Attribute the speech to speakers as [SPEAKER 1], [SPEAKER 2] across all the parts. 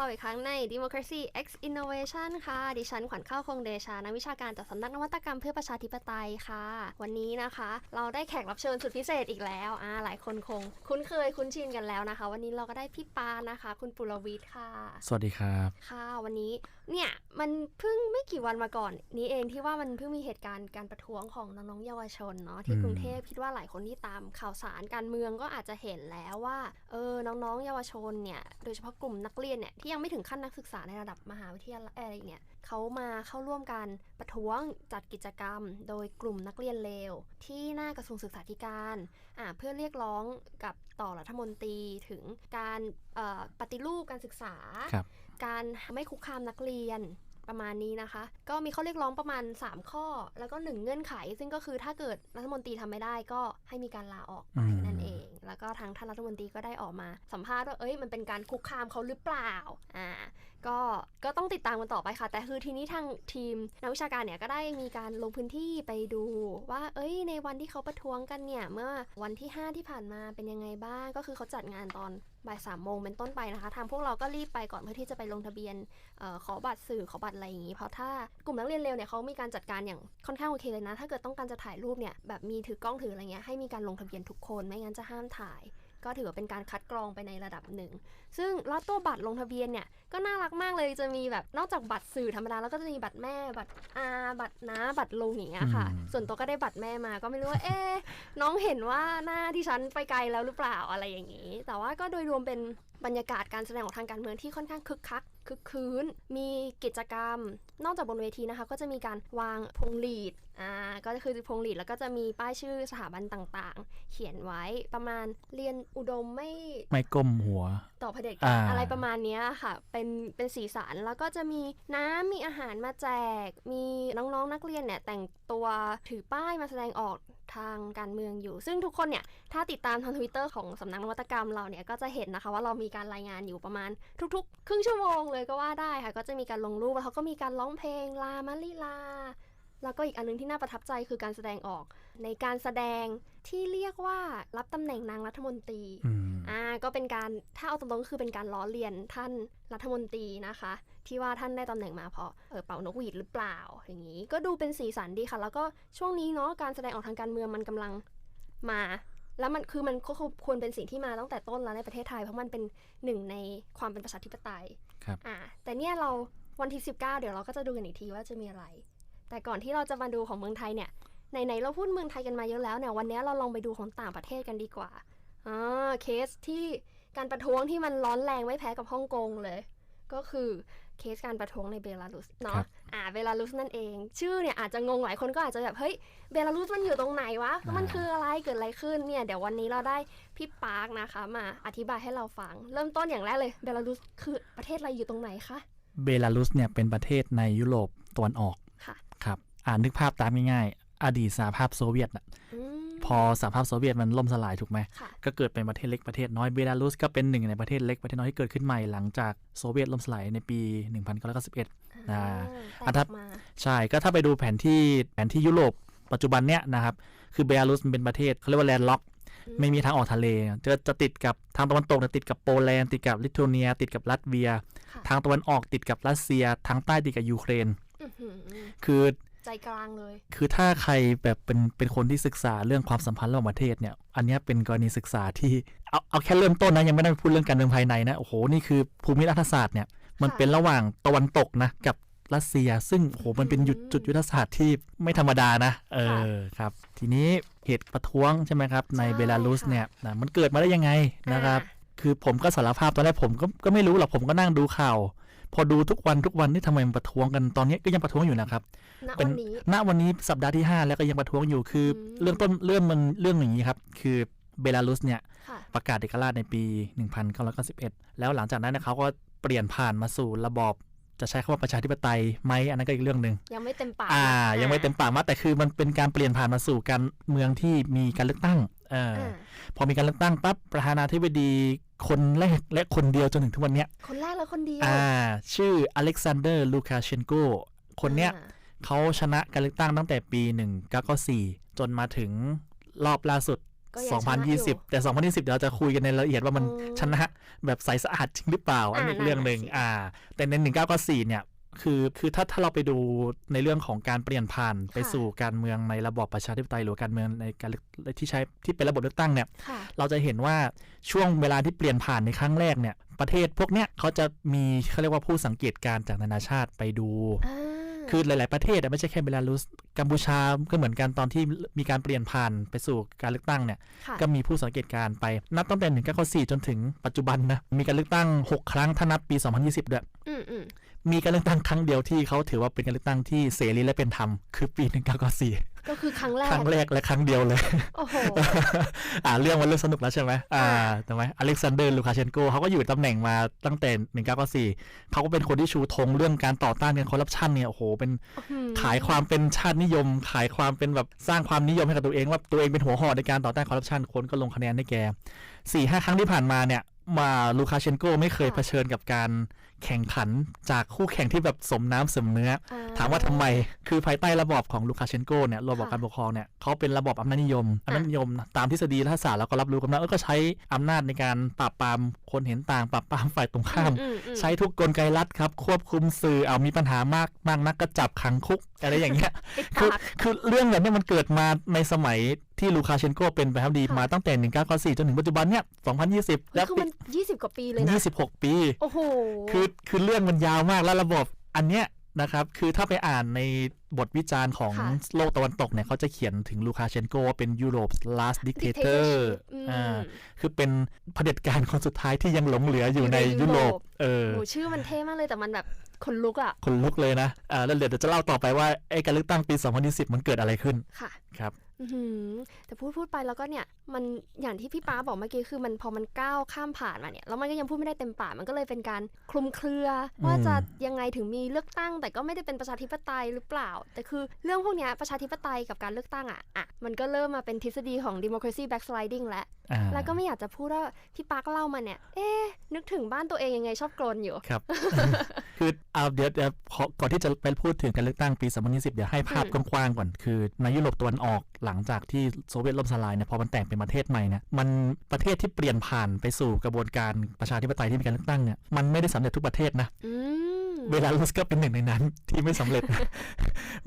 [SPEAKER 1] วกเราอีกครั้งใน Democracy X Innovation ค่ะ ดิฉันขวัญข้าวคงเดชา นักวิชาการจากสำนักนวัตกรรมเพื่อประชาธิปไตยค่ะ วันนี้นะคะ เราได้แขกรับเชิญสุดพิเศษอีกแล้วอ่าหลายคนคง คุ้นเคยคุ้นชินกันแล้วนะคะ วันนี้เราก็ได้พี่ปานะคะ คุณปุรวิทย์ค่ะ
[SPEAKER 2] สวัสดีครับ
[SPEAKER 1] ค่ะ วันนี้ เนี่ยมันเพิ่งไม่กี่วันมาก่อน นี้เองที่ว่ามันเพิ่งมีเหตุการณ์การประท้วงของน้องๆเยาวชนเนาะที่
[SPEAKER 2] อืม
[SPEAKER 1] กรุงเทพคิดว่าหลายคนที่ตามข่าวสารการเมืองก็อาจจะเห็นแล้วว่าเออน้องๆเยาวชนเนี่ยโดยเฉพาะกลุ่มนักเรียนเนี่ยที่ยังไม่ถึงขั้นนักศึกษาในระดับมหาวิทยาลัยอะไรเนี่ยเขามาเข้าร่วมการประท้วงจัดกิจกรรม โดยกลุ่มนักเรียนเลวที่หน้ากระทรวงศึกษาธิการอ่าเพื่อเรียกร้องกับต่อรัฐมนตรีถึงการเอ่อปฏิรูปการศึกษา
[SPEAKER 2] ครับ
[SPEAKER 1] การไม่คุกคามนักเรียนประมาณนี้นะคะ ก็มีข้อเรียกร้องประมาณ 3 ข้อ แล้วก็ 1 เงื่อนไข ซึ่งก็คือถ้าเกิดรัฐมนตรีทำไม่ได้ก็ให้มีการลาออกไป
[SPEAKER 2] อืม
[SPEAKER 1] นั่นเอง แล้วก็ทางท่านรัฐมนตรีก็ได้ออกมาสัมภาษณ์ว่าเอ้ยมันเป็นการคุกคามเขาหรือเปล่าอ่า ก็ก็ต้องติดตามกันต่อไปค่ะ แต่คือทีนี้ทางทีมนักวิชาการเนี่ยก็ได้มีการลงพื้นที่ไปดูว่า เอ้ย ในวันที่เขาประท้วงกันเนี่ย เมื่อวันที่ 5 ที่ผ่านมาเป็นยังไงบ้าง ก็คือเขาจัดงานตอนบ่ายสามโมงเป็นต้นไปนะคะ ทางพวกเราก็รีบไปก่อนเพื่อที่จะไปลงทะเบียนเออขอบัตรสื่อขอบัตรอะไรอย่างนี้ เพราะถ้ากลุ่มนักเรียนเร็วเนี่ยเขามีการจัดการอย่างค่อนข้างโอเคเลยนะ ถ้าเกิดต้องการจะถ่ายรูปเนี่ยแบบมีถือกล้องถืออะไรเงี้ยให้มีการลงทะเบียนทุกคนไม่งั้นจะห้ามถ่าย ก็ถือว่าเป็นการคัดกรองไปในระดับหนึ่ง ซึ่งแล้วตัวบัตรลงทะเบียนเนี่ยก็น่ารักมากเลยจะมีแบบนอกจากบัตรสื่อธรรมดาแล้วก็จะมีบัตรแม่บัตรอาบัตรน้าบัตรลุงอย่างเงี้ยค่ะ
[SPEAKER 2] อืม
[SPEAKER 1] ส่วนตัวก็ได้บัตรแม่มาก็ไม่รู้ว่าเอ๊ะน้องเห็นว่าหน้าที่ฉันไปไกลแล้วหรือเปล่าอะไรอย่างนี้ แต่ว่าก็โดยรวมเป็น บรรยากาศการแสดงของทางการเมืองที่ค่อนข้างคึกคักคึกคืนมีกิจกรรม นอกจากบนเวทีนะคะ ก็จะมีการวางพวงหลีดอ่าก็คือพวงหลีดแล้วก็จะมีป้ายชื่อสถาบันต่างๆ เขียนไว้ประมาณเรียนอุดมไม่
[SPEAKER 2] ไม่ก้มหัว
[SPEAKER 1] ต่อเผด็จ
[SPEAKER 2] อ่า
[SPEAKER 1] การอะไรประมาณเนี้ยค่ะ เป็นเป็นสีสันแล้วก็จะมีน้ำมีอาหารมาแจก มีน้องๆนักเรียนเนี่ยแต่งตัวถือป้ายมาแสดงออก ทางการเมืองอยู่ ซึ่งทุกคนเนี่ย ถ้าติดตามทางทวิตเตอร์ของสำนักนวัตกรรมเราเนี่ย ก็จะเห็นนะคะว่าเรามีการรายงานอยู่ประมาณทุกๆ ครึ่งชั่วโมงเลยก็ว่าได้ค่ะ ก็จะมีการลงรูปแล้วเขาก็มีการร้องเพลงลามาลิลา แล้วก็อีกอันนึงที่น่าประทับใจคือการแสดงออกในการแสดงที่เรียกว่ารับตำแหน่งนางรัฐมนตรี
[SPEAKER 2] อืม
[SPEAKER 1] อ่าก็เป็นการถ้าเอาตรงๆก็คือเป็นการล้อเลียนท่านรัฐมนตรีนะคะ ที่ว่าท่านได้ตำแหน่งมาเพราะเออเป่านกหวีดหรือเปล่าอย่างนี้ ก็ดูเป็นสีสันดีค่ะ แล้วก็ช่วงนี้เนาะการแสดงออกทางการเมืองมันกำลังมา แล้วมันคือมันก็ควรเป็นสิ่งที่มาตั้งแต่ต้นแล้วในประเทศไทยเพราะมันเป็นหนึ่งในความเป็นประชาธิปไตย
[SPEAKER 2] ครับ
[SPEAKER 1] อ่าแต่เนี่ยเราวันที่ 19 เดี๋ยวเราก็จะดูกันอีกทีว่าจะมีอะไร แต่ก่อนที่เราจะมาดูของเมืองไทยเนี่ยไหนๆเราพูดเมืองไทยกันมาเยอะแล้วเนี่ยวันนี้เราลองไปดูของต่างประเทศกันดีกว่าอ่าเคสที่การประท้วงที่มันร้อนแรงไม่แพ้กับฮ่องกงเลย ก็คือ เคสการประท้วงในเบลารุสเนาะ
[SPEAKER 2] ครับ
[SPEAKER 1] อ่าเบลารุสนั่นเอง ชื่อเนี่ยอาจจะงงหลายคนก็อาจจะแบบเฮ้ยเบลารุสมันอยู่ตรงไหนวะแล้วมันคืออะไรเกิดอะไรขึ้นเนี่ยเดี๋ยววันนี้เราได้พี่ปาร์คนะคะมาอธิบายให้เราฟัง เริ่มต้นอย่างแรกเลยเบลารุสคือประเทศอะไรอยู่ตรงไหนคะ
[SPEAKER 2] เบลารุสเนี่ยเป็นประเทศในยุโรปตะวันออก
[SPEAKER 1] ค่ะ
[SPEAKER 2] ครับอ่านนึกภาพตามง่ายๆอดีตสหภาพโซเวียตน่ะ
[SPEAKER 1] อืม
[SPEAKER 2] พอสหภาพโซเวียตมันล่มสลายถูกไหม
[SPEAKER 1] ค่ะ
[SPEAKER 2] ก็เกิดเป็นประเทศเล็กประเทศน้อยเบลารุสก็เป็นหนึ่งในประเทศเล็กประเทศน้อยที่เกิดขึ้นใหม่หลังจากโซเวียตล่มสลายในปี 1991อ่า
[SPEAKER 1] แต
[SPEAKER 2] อัน
[SPEAKER 1] ก
[SPEAKER 2] ดั
[SPEAKER 1] อบอกมา
[SPEAKER 2] ใช่ก็ถ้าไปดูแผนที่แผนที่ยุโรปปัจจุบันเนี้ยนะครับ คือเบลารุสมันเป็นประเทศเขาเรียกว่าแลนด์ล็อก ไม่มีทางออกทะเล จะจะติดกับทางตะวันตกเนี่ยติดกับโปแลนด์ติดกับลิทัวเนีย ติดกับลัตเวีย
[SPEAKER 1] ค่ะ
[SPEAKER 2] ทางตะวันออกติดกับรัสเซีย ทางใต้ติดกับยูเครน
[SPEAKER 1] อื้อหือ
[SPEAKER 2] คือ
[SPEAKER 1] ใจกลางเลย
[SPEAKER 2] คือถ้าใครแบบเป็นเป็นคนที่ศึกษาเรื่องความสัมพันธ์ระหว่างประเทศเนี่ย อันเนี้ยเป็นกรณีศึกษาที่เอาเอาแค่เริ่มต้นนะยังไม่ได้พูดเรื่องการเมืองภายในนะโอ้โหนี่คือภูมิรัฐศาสตร์เนี่ยมัน
[SPEAKER 1] ค่ะ
[SPEAKER 2] เป็นระหว่างตะวันตกนะกับรัสเซีย ซึ่งโอ้โหมันเป็นจุด
[SPEAKER 1] อืม
[SPEAKER 2] จุดยุทธศาสตร์ที่ไม่ธรรมดานะ เอ
[SPEAKER 1] ค่ะ
[SPEAKER 2] อครับ ทีนี้เหตุประท้วงใช่ไหมครับ ใน
[SPEAKER 1] ใช่
[SPEAKER 2] เบลารุส
[SPEAKER 1] ค่ะ
[SPEAKER 2] เนี่ยนะมันเกิดมาได้ยังไงนะครับ
[SPEAKER 1] อ่า
[SPEAKER 2] คือผมก็สารภาพตอนแรกผมก็ก็ไม่รู้หรอกผมก็นั่งดูข่าว พอดูทุกวันทุกวันนี่ทำไมมันประท้วงกันตอนนี้ก็ยังประท้วงอยู่นะครับ
[SPEAKER 1] ณ
[SPEAKER 2] เป็
[SPEAKER 1] วันนนี้
[SPEAKER 2] ณวันนี้สัปดาห์ที่ 5 แล้วก็ยังประท้วงอยู่คืออ
[SPEAKER 1] ม
[SPEAKER 2] เรื่องต้นเรื่องมันเรื่องอย่างนี้ครับ คือเบลารุสเนี่ย
[SPEAKER 1] ค่ะ
[SPEAKER 2] ประกาศเอกราชในปี 1991 แล้วหลังจากนั้นเนยเขาก็เปลี่ยนผ่านมาสู่ระบอบ จะใช้คำว่าประชาธิปไตยไหมอันนั้นก็อีกเรื่องหนึ่ง
[SPEAKER 1] ยังไม่เต็มปาก
[SPEAKER 2] อ่า
[SPEAKER 1] นะ
[SPEAKER 2] ยังไม่เต็มปากมากแต่คือมันเป็นการเปลี่ยนผ่านมาสู่การเมืองที่มีการเลือกตั้งเอออ
[SPEAKER 1] อ่า
[SPEAKER 2] พอมีการเลือกตั้งปั๊บประธานาธิบดี คนแรกและคนเดียวจนถึงทุกวันเนี้ย
[SPEAKER 1] คนแรกและคนเดียว
[SPEAKER 2] อ่า ชื่ออเล็กซานเดอร์ ลูคาเชนโก คนเนี้ย
[SPEAKER 1] อ่า
[SPEAKER 2] เขาชนะการเลือกตั้งตั้งแต่ปี 1994 จนมาถึงรอบล่าสุด
[SPEAKER 1] ก็ยังชนะอยู่
[SPEAKER 2] 2020 แต่ 2020 เดี๋ยวเราจะคุยกันในรายละเอียดว่ามัน
[SPEAKER 1] อืม
[SPEAKER 2] ชนะแบบใสสะอาดจริงหรือเปล่า อันนี้
[SPEAKER 1] อ่า
[SPEAKER 2] เรื่องหนึ่ง
[SPEAKER 1] นั่นน่ะสิ
[SPEAKER 2] อ่า แต่ใน 1994 เนี่ย คือคือถ้าถ้าเราไปดูในเรื่องของการเปลี่ยนผ่านไปสู่การเมืองในระบอบประชาธิปไตยหรือการเมืองในการเลือกที่ใช้ที่เป็นระบบเลือกตั้งเนี่ย
[SPEAKER 1] ค่ะ
[SPEAKER 2] เราจะเห็นว่าช่วงเวลาที่เปลี่ยนผ่านในครั้งแรกเนี่ย ประเทศพวกเนี้ยเขาจะมีเขาเรียกว่าผู้สังเกตการณ์จากนานาชาติไปดู
[SPEAKER 1] อ่า
[SPEAKER 2] คือหลาย ๆ ประเทศอะไม่ใช่แค่เบลารุส กัมพูชาก็เหมือนกันตอนที่มีการเปลี่ยนผ่านไปสู่การเลือกตั้งเนี่ย
[SPEAKER 1] ค่ะ
[SPEAKER 2] ก็มีผู้สังเกตการณ์ไป นับตั้งแต่1994จนถึงปัจจุบันนะ มีการเลือกตั้ง 6 ครั้งถ้านับปี 2020 ด้วย
[SPEAKER 1] อืมอืม
[SPEAKER 2] มีการเลือกตั้งครั้งเดียวที่เขาถือว่าเป็นการเลือกตั้งที่เสรีและเป็นธรรม คือปี 1994
[SPEAKER 1] ก็คือครั้งแร
[SPEAKER 2] ค
[SPEAKER 1] ก
[SPEAKER 2] รั้งแรกและครั้งเดียวเลย
[SPEAKER 1] โอ้โห
[SPEAKER 2] อ่าเรื่องมันเริ่มสนุกแล้วใช่ไหมอ่า
[SPEAKER 1] อ่า
[SPEAKER 2] ถูกไหมอเล็กซานเดอร์ลูคาเชนโกเขาก็อยู่ตำแหน่งมาตั้งแต่1994เขาก็เป็นคนที่ชูธงเรื่องการต่อต้านการคอร์รัปชันเนี่ยโอ้โหเป็น
[SPEAKER 1] อืม
[SPEAKER 2] ขายความเป็นชาตินิยม ขายความเป็นแบบสร้างความนิยมให้กับตัวเองว่าตัวเองเป็นหัวหอกในการต่อต้านคอร์รัปชันคนก็ลงคะแนนให้แกสี่ห้าครั้งที่ผ่านมาเนี่ยมาลูคาเชนโกไม่เคยเผชิญกับการ แข่งขันจากคู่แข่งที่แบบสมน้ำสมเนื้อ
[SPEAKER 1] อ่
[SPEAKER 2] ถามว่าทำไม คือภายใต้ระบอบของลูคาเชนโกเนี่ยระบอบ
[SPEAKER 1] ค่ะ
[SPEAKER 2] การปกครองเนี่ยเขาเป็นระบอบอำนาจนิยมอำนาจนิยม ตามทฤษฎีรัฐศาสตร์เราก็รับรู้กันนะเออก็ใช้อำนาจในการปราบปรามคนเห็นต่างปราบปรามฝ่ายตรงข้าม
[SPEAKER 1] อือือืม
[SPEAKER 2] ใช้ทุกกลไกรัฐครับ ควบคุมสื่อเอามีปัญหามากมากนักก็จับขังคุกอะไรอย่างเงี้ย
[SPEAKER 1] ปิด
[SPEAKER 2] คือ
[SPEAKER 1] ปาก
[SPEAKER 2] คือเรื่องแบบเนี้ยมันเกิดมาในสมัยที่ลูคาเชนโกเป็นประธานาธิบดี
[SPEAKER 1] ค่ะ
[SPEAKER 2] มาตั้งแต่ 1994 จนถึงปัจจุบันเนี่ย 2020 แล้ว
[SPEAKER 1] คือ
[SPEAKER 2] ปี
[SPEAKER 1] มันยี่สิบกว่าปีเลยนะ
[SPEAKER 2] 26 ปี
[SPEAKER 1] โอ้โห
[SPEAKER 2] คือคือเรื่องมันยาวมากแล้วระบบอันเนี้ยนะครับ คือถ้าไปอ่านในบทวิจารณ์ของ
[SPEAKER 1] ค่ะ
[SPEAKER 2] โลกตะวันตกเนี่ยเขาจะเขียนถึงลูคาเชนโกว่าเป็นยุโรป last dictator
[SPEAKER 1] dictatorship อืม
[SPEAKER 2] อ่า คือเป็นเผด็จการคนสุดท้ายที่ยังหลงเหลืออยู่ใน
[SPEAKER 1] อยู่ในยุ
[SPEAKER 2] ยุ
[SPEAKER 1] โร
[SPEAKER 2] โร
[SPEAKER 1] ป
[SPEAKER 2] ปเออ
[SPEAKER 1] โหชื่อมันเท่มากเลยแต่มันแบบคนลุกอะ
[SPEAKER 2] คนลุกเลยนะ อ่า แล้วเดี๋ยวจะเล่าต่อไปว่าไอ้การเลือกตั้งปี 2020มันเกิดอะไรขึ้น
[SPEAKER 1] ค่ะ
[SPEAKER 2] ครับ
[SPEAKER 1] อื้อหือ แต่พูดพูดไปแล้วก็เนี่ยมันอย่างที่พี่ป้าบอกเมื่อกี้คือมันพอมันก้าวข้ามผ่านมาเนี่ยแล้วมันก็ยังพูดไม่ได้เต็มปากมันก็เลยเป็นการคลุมเครือ ว่าจะยังไงถึงมีเลือกตั้ง แต่ก็ไม่ได้เป็นประชาธิปไตยหรือเปล่า แต่คือเรื่องพวกเนี้ยประชาธิปไตยกับการเลือกตั้งอะอะมันก็เริ่มมาเป็นทฤษฎีของ democracy backsliding แล้ว
[SPEAKER 2] อ่า
[SPEAKER 1] แล้วก็ไม่อยากจะพูดว่าพี่ปาร์คเล่ามาเนี่ย เอ๊ะนึกถึงบ้านตัวเองยังไงชอบกรนอยู่
[SPEAKER 2] ครับคือเอาเดี๋ยวเดี๋ยวขอก่อนที่จะไปพูดถึงการเลือกตั้งปี2020เดี๋ยวให้ภาพ
[SPEAKER 1] อื
[SPEAKER 2] กว้างๆก่อนคือในยุโรปตะวันออกหลังจากที่โซเวียตล่มสลายเนี่ยพอมันแตกเป็นประเทศใหม่เนี่ยมันประเทศที่เปลี่ยนผ่านไปสู่กระบวนการประชาธิปไตยที่มีการเลือกตั้งเนี่ยมันไม่ได้สำเร็จทุกประเทศนะ เบลารุสก็เป็นหนึ่งในนั้นที่ไม่สำเร็จ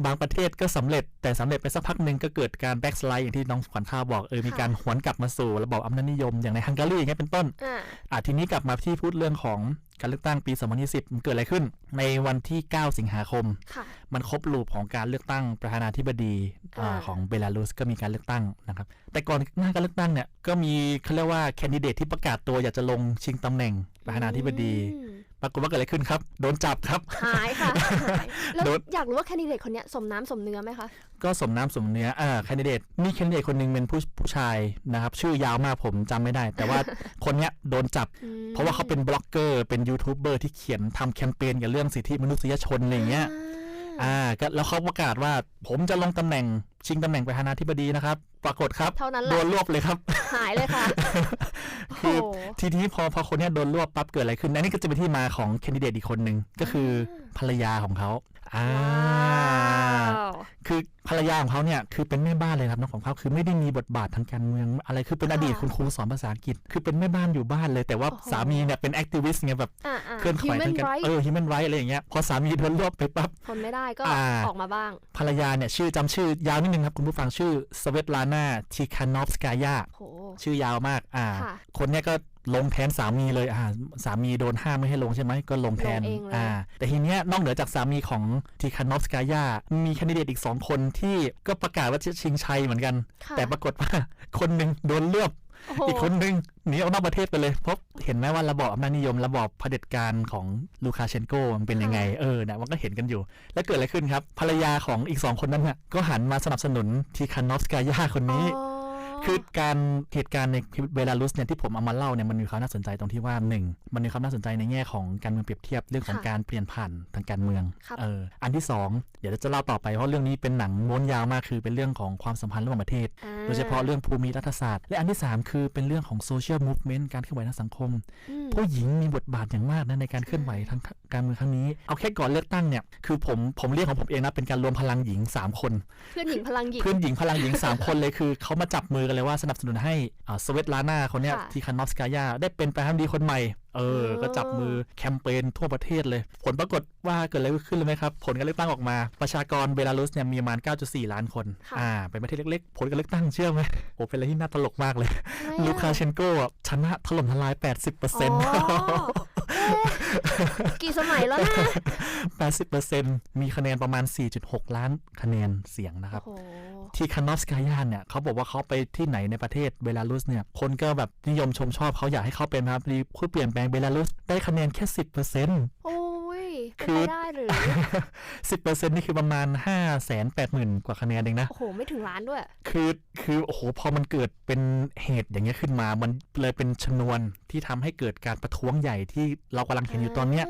[SPEAKER 2] บางประเทศก็สำเร็จ แต่สำเร็จไปสักพักหนึ่งก็เกิดการแบ็กสไลด์อย่างที่น้องขวัญข้าวบอกเออมีการหวนกลับมาสู่ระบอบอำนาจนิยมอย่างในฮังการีอย่างเงี้ยเป็นต้น
[SPEAKER 1] อ่า
[SPEAKER 2] อะทีนี้กลับมาที่พูดเรื่องของการเลือกตั้งปี 2020 มันเกิดอะไรขึ้น ในวันที่ 9 สิงหาคม
[SPEAKER 1] ค่ะ
[SPEAKER 2] มันครบลูปของการเลือกตั้งประธานาธิบดีอ่า
[SPEAKER 1] อ่า
[SPEAKER 2] ของเบลารุสก็มีการเลือกตั้งนะครับ แต่ก่อนหน้าการเลือกตั้งเนี่ย ก็มีเขาเรียกว่าแคนดิเดตที่ประกาศตัวอยากจะลงชิงตำแหน่ง ประธานาธิบดี
[SPEAKER 1] อืม
[SPEAKER 2] ปรากฏว่าเกิดอะไรขึ้นครับ โดนจับครับ
[SPEAKER 1] หายค่ะหายแล้ว
[SPEAKER 2] โดน
[SPEAKER 1] อยากรู้ว่าแคนดิเดตคนเนี้ยสมน้ำสมเนื้อไหมคะ
[SPEAKER 2] ก็สมน้ำสมเนื้ออ่าแคนดิเดตมีแคนดิเดตคนหนึ่งเป็นผู้ผู้ชายนะครับ ชื่อยาวมากผมจำไม่ได้ แต่ว่าคนเนี้ยโดนจับ
[SPEAKER 1] อืม
[SPEAKER 2] เพราะว่าเขาเป็นบล็อกเกอร์เป็นยูทูบเบอร์ที่เขียนทำแคมเปญเกี่ยวกับเรื่องสิทธิมนุษยชนอะไรอย่างเงี้ย
[SPEAKER 1] อ่า
[SPEAKER 2] อ่าก็แล้วเขาประกาศว่าผมจะลงตำแหน่งชิงตำแหน่งประธานาธิบดีนะครับ ปรากฏครับ
[SPEAKER 1] เท่านั้นแห
[SPEAKER 2] โด
[SPEAKER 1] ละ
[SPEAKER 2] นรวบเลยครับ
[SPEAKER 1] หายเลยค่ะ
[SPEAKER 2] คือ
[SPEAKER 1] โอ้โห
[SPEAKER 2] ทีนี้พอพอคนเนี้ยโดนรวบปั๊บเกิดอะไรขึ้นอันนี้ก็จะเป็นที่มาของแคนดิเดตอีกคนหนึ่งก็คือภรรยาของเขาอ่า
[SPEAKER 1] ว้าว
[SPEAKER 2] คือภรรยาของเขาเนี่ยคือเป็นแม่บ้านเลยครับน้องของเขาคือไม่ได้มีบทบาททางการเมือง อะไรคือเป็นอดีต
[SPEAKER 1] ค่ะ
[SPEAKER 2] คุณครูสอนภาษาอังกฤษ คือเป็นแม่บ้านอยู่บ้านเลยแต่ว่า
[SPEAKER 1] โอ้โห
[SPEAKER 2] สามีเนี่ยเป็นแอคทิวิสต์ไงแบบ
[SPEAKER 1] อ่าอ่า
[SPEAKER 2] เคลื่อนไหว
[SPEAKER 1] human
[SPEAKER 2] ทางการ
[SPEAKER 1] right
[SPEAKER 2] เออ human right อะไรอย่างเงี้ยพอสามีโดนรวบไปปั๊บ
[SPEAKER 1] ทนไม่ได้ก็
[SPEAKER 2] อ่า
[SPEAKER 1] ออกมาบ้าง
[SPEAKER 2] ภรรยาเนี่ยชื่อจำชื่อยาวนิดนึงครับคุณผู้ฟังชื่อสเวตลานาทีคานอฟสกายา
[SPEAKER 1] โห
[SPEAKER 2] ชื่อยาวมาก อ่า
[SPEAKER 1] ค่ะ
[SPEAKER 2] คนเนี้ยก็ลงแทนสามีเลยอ่าสามีโดนห้ามไม่ให้ลงใช่ไหมก็ลงแทน
[SPEAKER 1] ลงเองเลย
[SPEAKER 2] อ่า แต่ทีเนี้ยนอกเหนือจากสามีของทีคานอฟสกายามีแคนดิเดตอีกสองคนที่ก็ประกาศว่าจะชิงชัยเหมือนกัน
[SPEAKER 1] ค่ะ
[SPEAKER 2] แต่ปรากฏว่าคนหนึ่งโดนเลือบ
[SPEAKER 1] โอ้โห
[SPEAKER 2] อีกคนหนึ่งหนีออกนอกประเทศไปเลยเพราะเห็นไหมว่าระบอบอำนาจนิยมระบอบเผด็จการของลูคาเชนโกมันเป็นยังไงเออเนี่ยมันก็เห็นกันอยู่ แล้วเกิดอะไรขึ้นครับ ภรรยาของอีกสองคนนั้นน่ะก็หันมาสนับสนุนทีคานอฟสกายาคนนี้
[SPEAKER 1] อ๋อ
[SPEAKER 2] คือการเหตุการณ์ในเบลารุสเนี่ยที่ผมเอามาเล่าเนี่ยมันมีความน่าสนใจตรงที่ว่าหนึ่งมันมีความน่าสนใจในแง่ของการเมืองเปรียบเทียบเรื่องของ
[SPEAKER 1] ค่ะ
[SPEAKER 2] การเปลี่ยนผ่านทางการเมือง
[SPEAKER 1] ครับ
[SPEAKER 2] เอออันที่สองเดี๋ยวจะเล่าต่อไปเพราะเรื่องนี้เป็นหนังม้วนยาวมากคือเป็นเรื่องของความสัมพันธ์ระหว่างประเทศ
[SPEAKER 1] อ่
[SPEAKER 2] โดยเฉพาะเรื่องภูมิรัฐศาสตร์ และอันที่ 3 คือเป็นเรื่องของโซเชียลมูฟเมนต์การเคลื่อนไหวทางสังคม
[SPEAKER 1] อืม
[SPEAKER 2] ผู้หญิงมีบทบาทอย่างมากนะในการเคลื่อนไหวทางการเมืองครั้งนี้เอาแค่ก่อนเลือกตั้งเนี่ยคือผมผมเรียกของผมเองนะเป็นการรวมพลังหญิง 3 คน
[SPEAKER 1] เพื่อนหญิงพลังหญิง
[SPEAKER 2] เพื่อนหญิงพลังหญิง 3 คนเลยคือเขามาจับมืออกันเลยว่าสนับสนุนให้สเวตลาน่าคนเนี้ย
[SPEAKER 1] ค่ะ
[SPEAKER 2] ทีคานอฟสกายาได้เป็นประธานาธิบดีคนใหม่เออ
[SPEAKER 1] เออ
[SPEAKER 2] ก็จับมือแคมเปญทั่วประเทศเลย ผลปรากฏว่าเกิดอะไรขึ้นเลยไหมครับ ผลการเลือกตั้งออกมา ประชากรเบลารุสเนี่ยมีประมาณ 9.4 ล้านคน
[SPEAKER 1] ค่ะ
[SPEAKER 2] อ่า เป็นประเทศเล็กๆ ผลการเลือกตั้งเชื่อไหมโอ้เป็นอะไรที่น่าตลกมากเลย
[SPEAKER 1] ทำไม
[SPEAKER 2] ลู
[SPEAKER 1] อะ
[SPEAKER 2] คาเชนโกอะชนะถล่มทลาย 80%
[SPEAKER 1] อ๋อเอ๊ะ กี่สมัยแล้วนะ
[SPEAKER 2] 80%มีคะแนนประมาณ 4.6 ล้านคะแนนเสียงนะครับ
[SPEAKER 1] โอ้โห
[SPEAKER 2] ที่คานอฟสกายานเนี่ยเขาบอกว่าเขาไปที่ไหนในประเทศเบลารุสเนี่ย คนก็แบบนิยมชมชอบเขาอยากให้เขาเป็นนะครับดีผู้เปลี่ยนแปลงเบลารุสได้คะแนนแค่ 10%
[SPEAKER 1] โอ้ย เป็น
[SPEAKER 2] คือ
[SPEAKER 1] ไปได้หรือ
[SPEAKER 2] 10%นี่คือประมาณ5 8 0 0 0 0กว่าคะแนนเองนะ
[SPEAKER 1] โอ้โห ไม่ถึงล้านด้วย
[SPEAKER 2] คือคือโอ้โหพอมันเกิดเป็นเหตุอย่างเงี้ยขึ้นมา มันเลยเป็นชนวนที่ทำให้เกิดการประท้วงใหญ่ที่เรากำลังเห็นอยู่ตอนเนี้ยา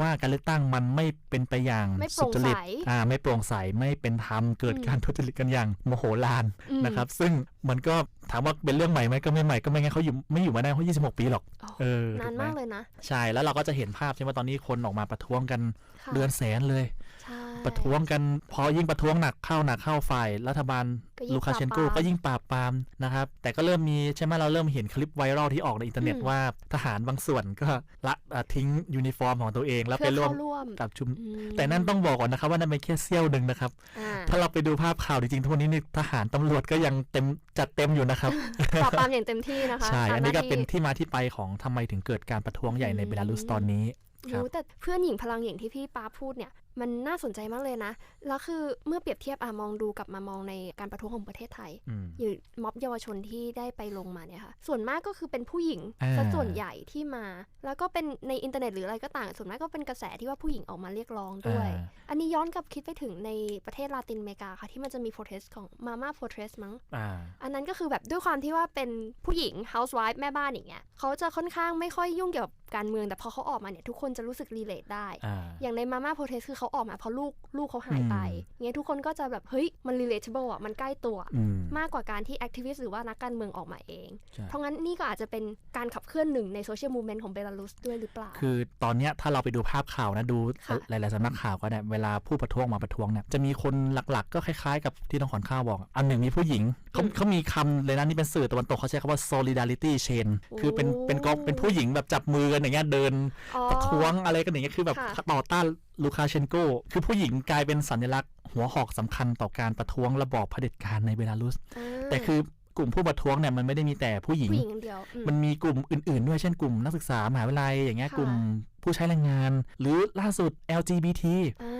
[SPEAKER 2] ว่าการเลือกตั้งมันไม่เป็นไปอย่าง
[SPEAKER 1] ไม่โปร่
[SPEAKER 2] สุ
[SPEAKER 1] ง
[SPEAKER 2] จริต
[SPEAKER 1] ใส
[SPEAKER 2] อ่าไม่โปร่งใสไม่เป็นธรรมเกิด
[SPEAKER 1] อืม
[SPEAKER 2] การทุจริตกันอย่างโมโหลาน
[SPEAKER 1] อืม
[SPEAKER 2] นะครับ ซึ่งมันก็ถามว่าเป็นเรื่องใหม่ไหมก็ไม่ใหม่ก็ไม่งั้นเขาอยู่ไม่อยู่มาได้เพราะ26 ปีหรอก
[SPEAKER 1] โอ้โห
[SPEAKER 2] เออ
[SPEAKER 1] นา
[SPEAKER 2] ถู
[SPEAKER 1] น
[SPEAKER 2] กไหม
[SPEAKER 1] มากเลยนะ
[SPEAKER 2] ใช่แล้วเราก็จะเห็นภาพใช่ไหมตอนนี้คนออกมาประท้วงกัน
[SPEAKER 1] ค่ะ
[SPEAKER 2] เดือนแสนเลย
[SPEAKER 1] ใช่
[SPEAKER 2] ประท้วงกันพอยิ่งประท้วงหนักเข้าหนักเข้าฝ่ายรัฐบาล
[SPEAKER 1] ก็ยิ่ง
[SPEAKER 2] ลูคาเชนโก
[SPEAKER 1] ปราบปราม
[SPEAKER 2] ก็ยิ่งปราบปรามนะครับแต่ก็เริ่มมีใช่ไหมเราเริ่มเห็นคลิปไวรัลที่ออกในอินเทอร์เน็ต
[SPEAKER 1] อืม
[SPEAKER 2] ว่าทหารบางส่วนก็ละอ่าทิ้งยูนิฟอร์มของตัวเอง แล้วไป
[SPEAKER 1] เพื่อ
[SPEAKER 2] ร่วม
[SPEAKER 1] เข้าร่วม
[SPEAKER 2] กับชุม
[SPEAKER 1] อืม
[SPEAKER 2] แต่นั่นต้องบอกก่อนนะครับว่านั่นเป็นแค่เสี้ยวหนึ่งนะครับ
[SPEAKER 1] อ่า
[SPEAKER 2] ถ้าเราไปดูภาพข่าวจริงๆทุกวันนี้นี่ทหารตำรวจก็ยังเต็มจัดเต็มอยู่นะครับ
[SPEAKER 1] ปราบปรามอย่างเต็มที่นะคะ
[SPEAKER 2] ใช่
[SPEAKER 1] ตาม
[SPEAKER 2] อันนี้ก็
[SPEAKER 1] หาที่
[SPEAKER 2] เป็นที่มาที่ไปของทำไมถึงเกิดการประท้วงใหญ่ใน
[SPEAKER 1] อืม
[SPEAKER 2] เบลารุสตอนนี้ครับ
[SPEAKER 1] รู้แต่เพื่อนหญิงพลังอย่างที่พี่ปาพูดเนี่ย มันน่าสนใจมากเลยนะ แล้วคือเมื่อเปรียบเทียบอะมองดูกลับมามองในการประท้วงของประเทศไทย
[SPEAKER 2] อืม
[SPEAKER 1] หรือม็อบเยาวชนที่ได้ไปลงมาเนี่ยค่ะ ส่วนมากก็คือเป็นผู้หญิง
[SPEAKER 2] อ่า
[SPEAKER 1] ซะส่วนใหญ่ที่มา แล้วก็เป็นในอินเทอร์เน็ตหรืออะไรก็ต่าง ส่วนมากก็เป็นกระแสที่ว่าผู้หญิงออกมาเรียกร้องด้วย
[SPEAKER 2] อ่า
[SPEAKER 1] อันนี้ย้อนกลับคิดไปถึงในประเทศลาตินอเมริกาค่ะที่มันจะมี protest ของ Mama protest มั้ง
[SPEAKER 2] อ่า
[SPEAKER 1] อันนั้นก็คือแบบด้วยความที่ว่าเป็นผู้หญิง housewife แม่บ้านอย่างเงี้ยเขาจะค่อนข้างไม่ค่อยยุ่งเกี่ยวกับการเมืองแต่พอเขาออกมาเนี่ยทุกคนจะรู้สึกรีเลทได้
[SPEAKER 2] อ่า
[SPEAKER 1] อย่างใน Mama protest คือเขาออกมาเพราะลูกลูกเขาหายไป
[SPEAKER 2] อืม
[SPEAKER 1] เงี้ยทุกคนก็จะแบบ เฮ้ย มัน relatable อะมันใกล้ตัว
[SPEAKER 2] อืม
[SPEAKER 1] มากกว่าการที่ activist หรือว่านักการเมืองออกมาเอง
[SPEAKER 2] ใช่
[SPEAKER 1] เพราะงั้นนี่ก็อาจจะเป็นการขับเคลื่อนหนึ่งในโซเชียลมู m เมนต์ของเบลารุสด้วยหรือเปล่า
[SPEAKER 2] คือตอนเนี้ยถ้าเราไปดูภาพข่าวนะ ดู
[SPEAKER 1] ค่ะ
[SPEAKER 2] หลายๆสำนักข่าวก็ได้เวลาผู้ประท้วงมาประท้วงเนี่ยจะมีคนหลักๆ ก็คล้ายๆ กับที่น้องขวัญข้าวบอกอันหนึ่งมีผู้หญิง เขา
[SPEAKER 1] อืม
[SPEAKER 2] เขามีคำเลยนะนี่เป็นสื่อตะวันตกเขาใช้คำว่า solidarity chain คือเป็น
[SPEAKER 1] โอ้
[SPEAKER 2] เป็นกองเป็นผู้หญิงแบบจับมือกันอย่างเงี้ยเดิน
[SPEAKER 1] อ๋อ
[SPEAKER 2] ประท้วงอะไรกันอย่างเงี้ยคือแบบ
[SPEAKER 1] ค่ะ
[SPEAKER 2] ต่อต้านลูคาเชนโก คือผู้หญิงกลายเป็นสัญลักษณ์ หัวหอกสำคัญต่อการประท้วงระบอบเผด็จการในเบลารุส
[SPEAKER 1] อ่า
[SPEAKER 2] แต่คือกลุ่มผู้ประท้วงเนี่ยมันไม่ได้มีแต่ผู้หญิง
[SPEAKER 1] ผู้หญิงอย่างเดียวอืม
[SPEAKER 2] มันมีกลุ่มอื่นๆ ด้วยเช่นกลุ่มนักศึกษามหาวิทยาลัยอย่างเงี้ย
[SPEAKER 1] ค่ะ
[SPEAKER 2] กลุ่มผู้ใช้แรงงาน หรือล่าสุด LGBT
[SPEAKER 1] อ่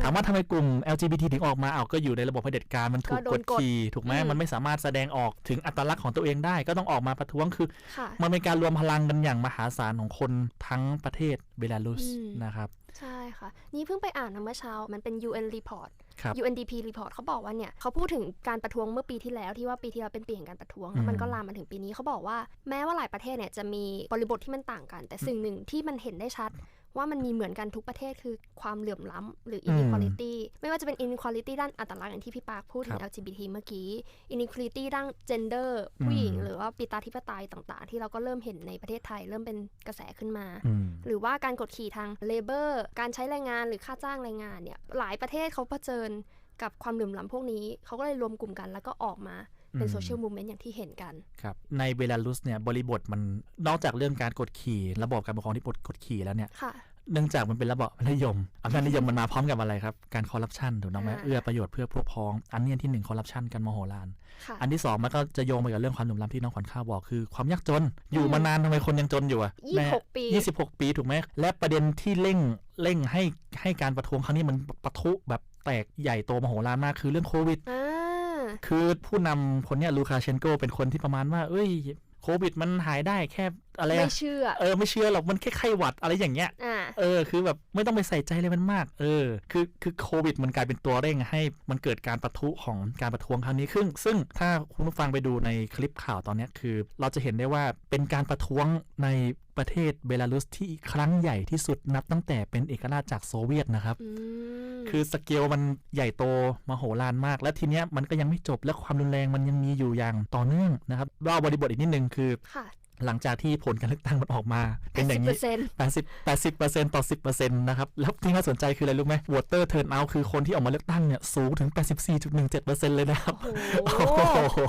[SPEAKER 2] ถามว่าทำไมกลุ่ม LGBT ถึงออกมาเอาก็อยู่ในระบบเผด็จการมันถูก
[SPEAKER 1] ก็โด
[SPEAKER 2] ก
[SPEAKER 1] น
[SPEAKER 2] ด
[SPEAKER 1] กด
[SPEAKER 2] ขี่ถูกไหม
[SPEAKER 1] อืม
[SPEAKER 2] มันไม่สามารถแสดงออกถึงอัตลักษณ์ของตัวเองได้ ก็ต้องออกมาประท้วงคือ
[SPEAKER 1] ค่ะ
[SPEAKER 2] มันเป็นการรวมพลังกันอย่างมหาศาลของคนทั้งประเทศเบลารุส
[SPEAKER 1] อืม
[SPEAKER 2] นะครับ
[SPEAKER 1] ใช่ค่ะ นี่เพิ่งไปอ่านนะเมื่อเช้ามันเป็น UN report
[SPEAKER 2] ครับ
[SPEAKER 1] UNDP report เขาบอกว่าเนี่ยเขาพูดถึงการประท้วงเมื่อปีที่แล้วที่ว่าปีที่แล้วเป็นปีแห่งการประท้วงแล้วมันก็ลามมาถึงปีนี้เขาบอกว่าแม้ว่าหลายประเทศเนี่ยจะมีบริบทที่มันต่างกัน แต่สิ่งหนึ่งที่มันเห็นได้ชัด ว่ามันมีเหมือนกันทุกประเทศคือความเหลื่อมล้ำหรือ inequality ไม่ว่าจะเป็น inequality ด้านอัตลักษณ์อย่างที่พี่ปาร์คพูดถึง
[SPEAKER 2] ครับ
[SPEAKER 1] LGBT เมื่อกี้ inequality ด้าน gender ผู้หญิง
[SPEAKER 2] อืม
[SPEAKER 1] หรือว่าปิตาธิปไตยต่างๆ ที่เราก็เริ่มเห็นในประเทศไทย เริ่มเป็นกระแสขึ้นมา
[SPEAKER 2] อืม
[SPEAKER 1] หรือว่าการกดขี่ทางเลเบอร์การใช้แรงงานหรือค่าจ้างแรงงานเนี่ยหลายประเทศเขาเผชิญกับความเหลื่อมล้ำพวกนี้เขาก็เลยรวมกลุ่มกันแล้วก็ออกมา เป็น
[SPEAKER 2] อืม
[SPEAKER 1] โซเชียลมูเมนต์อย่างที่เห็นกัน
[SPEAKER 2] ครับในเบลารุสเนี่ยบริบทมันนอกจากเรื่องการกดขี่ ระบอบการปกครองที่กดขี่แล้วเนี่ย
[SPEAKER 1] ค่ะ
[SPEAKER 2] เนื่องจากมันเป็นระบอบนิยมอำนาจนิยมมันมาพร้อมกับอะไรครับ การคอร์รัปชันถูกต้องไหม
[SPEAKER 1] อ่า
[SPEAKER 2] เอื้อประโยชน์เพื่อพวกพ้อง อันนี้อันที่หนึ่งคอร์รัปชันกันมโหฬาร
[SPEAKER 1] ค่ะ
[SPEAKER 2] อันที่สองมันก็จะโยงไปกับเรื่องความเหลื่อมล้ำที่น้องขวัญข้าวบอกคือความยากจน อยู่
[SPEAKER 1] อืม
[SPEAKER 2] มานานทำไมคนยังจนอยู่อะ
[SPEAKER 1] ยี่สิบหกปี
[SPEAKER 2] ยี่สิบหกปีถูกไหมและประเด็นที่เร่งเร่งให้ให้การประท้วงครั้งนี้มันปะทุแบบแตกใหญ่โตมโหฬารมากคือเรื่องโควิด
[SPEAKER 1] อ่า
[SPEAKER 2] คือผู้นำคนเนี้ยลูคาเชนโกเป็นคนที่ประมาณว่า เอ้ย โควิดมันหายได้แค่อะไร
[SPEAKER 1] ไม่
[SPEAKER 2] อะ
[SPEAKER 1] เชื่อ
[SPEAKER 2] เออไม่เชื่อหรอกมันแค่ไข้หวัดอะไรอย่างเงี้ย
[SPEAKER 1] อ่า
[SPEAKER 2] เออคือแบบไม่ต้องไปใส่ใจเลยมันมาก เออ คือคือโควิด มันกลายเป็นตัวเร่งให้มันเกิดการประทุของการประท้วงครั้งนี้ขึ้น ซึ่งถ้าคุณผู้ฟังไปดูในคลิปข่าวตอนเนี้ยคือ เราจะเห็นได้ว่าเป็นการประท้วงในประเทศเบลารุสที่ครั้งใหญ่ที่สุดนับตั้งแต่เป็นเอกราชจากโซเวียตนะครับ
[SPEAKER 1] อืม
[SPEAKER 2] คือสเกลมันใหญ่โตมโหฬารมาก และทีเนี้ยมันก็ยังไม่จบและความรุนแรงมันยังมีอยู่อย่างต่อเนื่องนะครับเล่าบริบทอีกนิดนึงคือ
[SPEAKER 1] ค่ะ
[SPEAKER 2] หลังจากที่ผลการเลือกตั้งมันออกมา เป็นอย่าง
[SPEAKER 1] เปอ
[SPEAKER 2] นี้
[SPEAKER 1] ร์เซ็นต์
[SPEAKER 2] 80 80ต่อ10นะครับ แล้วที่น่าสนใจคืออะไรรู้ไหม water turnout คือคนที่ออกมาเลือกตั้งเนี่ย สูงถึง84.17เลยนะครับ
[SPEAKER 1] โอ้โห
[SPEAKER 2] โอ้โห